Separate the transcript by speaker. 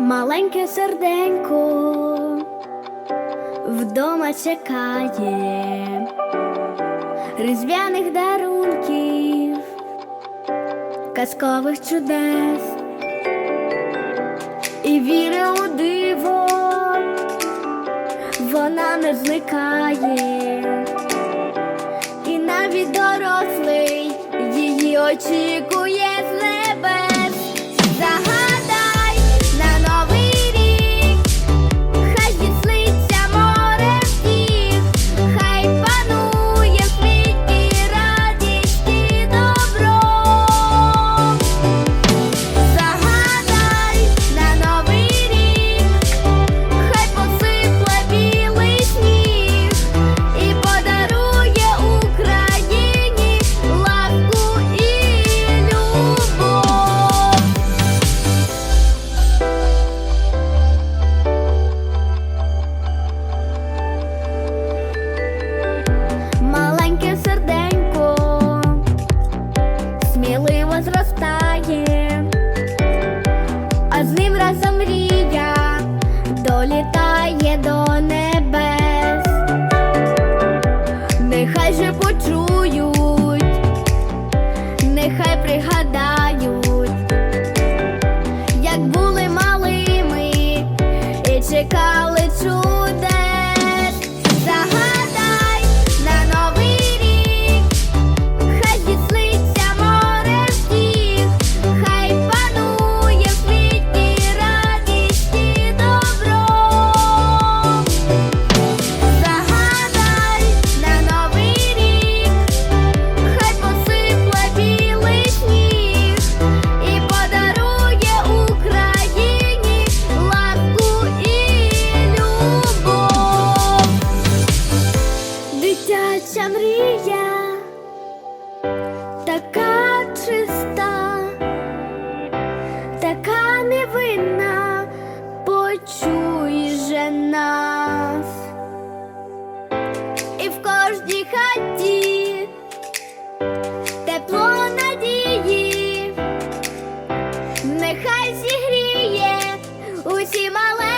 Speaker 1: Маленьке серденько вдома чекає різдвяних дарунків, казкових чудес. І віри у диво, вона не зникає, і навіть дорослий її очікує зростає, а з ним разом мрія долітає до небес. Нехай же почують, нехай пригадають, як були малими і чекали чудес. така чиста, така невинна, почуй же і в кожній хаті тепло надії, нехай зігріє усі мале.